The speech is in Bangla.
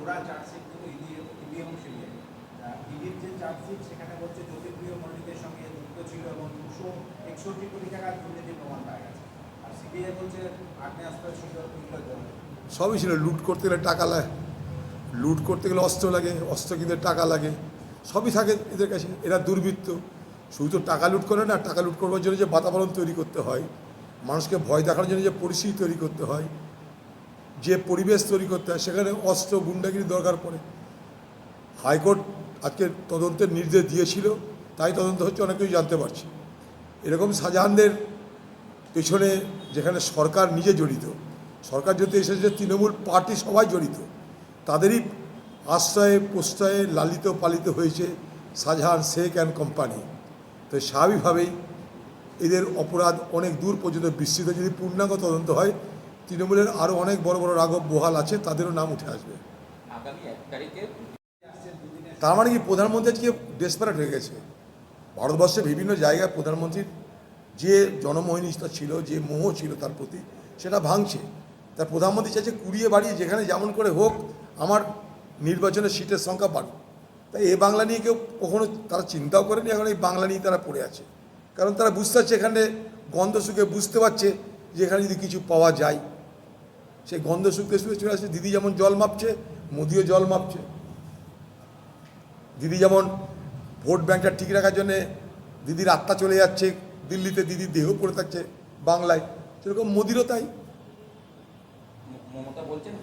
জোড়া চার্জশিট কিন্তু ইডি ইডি এবং ইডির যে চার্জশিট সেখানে বলছে জ্যোতিপ্রিয় মল্লিকের সঙ্গে যুক্ত ছিল এবং দুশো একষট্টি কোটি টাকার দুর্নীতির প্রমাণ পাওয়া গেছে। আর সিবিআই বলছে আগ্নেয়াস্ত্র ছিল নির্লজ্জ সবই ছিল, লুট করতে গেলে টাকা লাগে। লুট করতে গেলে অস্ত্র লাগে, অস্ত্র কিনতে টাকা লাগে। সবই থাকে এদের কাছে, এরা দুর্বৃত্ত। শুধু তো টাকা লুট করে না, টাকা লুট করবার জন্য যে বাতাবরণ তৈরি করতে হয়, মানুষকে ভয় দেখানোর জন্য যে পরিস্থিতি তৈরি করতে হয় যে পরিবেশ তৈরি করতে হয়, সেখানে অস্ত্র, গুন্ডাগিরি দরকার পড়ে। হাইকোর্ট আজকে তদন্তের নির্দেশ দিয়েছিল, তাই তদন্ত হচ্ছে, অনেক কিছু জানতে পারছি। এরকম শাহজাহানদের পেছনে যেখানে সরকার নিজে জড়িত, সরকার যদি এসেছে, তৃণমূল পার্টি সবাই জড়িত, তাদেরই আশ্রয়ে, প্রশ্রয়ে লালিত পালিত হয়েছে শাহজাহান শেখ অ্যান্ড কোম্পানি। তো স্বাভাবিকভাবেই এদের অপরাধ অনেক দূর পর্যন্ত বিস্তৃত। যদি পূর্ণাঙ্গ তদন্ত হয় তৃণমূলের আরও অনেক বড় বড় রাঘব বহাল আছে তাদেরও নাম উঠে আসবে। তার মানে কি প্রধানমন্ত্রী আজকে ডেসপারেট হয়ে গেছে? ভারতবর্ষে বিভিন্ন জায়গায় প্রধানমন্ত্রীর যে জনমোহিনীতা ছিল যে মোহ ছিল তার প্রতি সেটা ভাঙছে। তার প্রধানমন্ত্রী চাইছে কুড়িয়ে বাড়িয়ে যেখানে যেমন করে হোক আমার নির্বাচনের সিটের সংখ্যা বাড়ুক। তাই এ বাংলা নিয়ে কেউ কখনো তারা চিন্তাও করেনি এখন এই বাংলা নিয়ে তারা পড়ে আছে। কারণ তারা বুঝতে পারছে এখানে গন্ধ সুখে বুঝতে পারছে যে এখানে যদি কিছু পাওয়া যায় সেই গন্ধ শুকতে শুকে চলে আসছে দিদি যেমন জল মাপছে, মোদিও জল মাপছে। দিদি যেমন ভোট ব্যাংকটা ঠিক রাখার জন্যে দিদির আত্মা চলে যাচ্ছে, দিল্লিতে দিদি দেহ পড়ে থাকছে বাংলায়। সেরকম মোদিরও তাই। মমতা বলছেন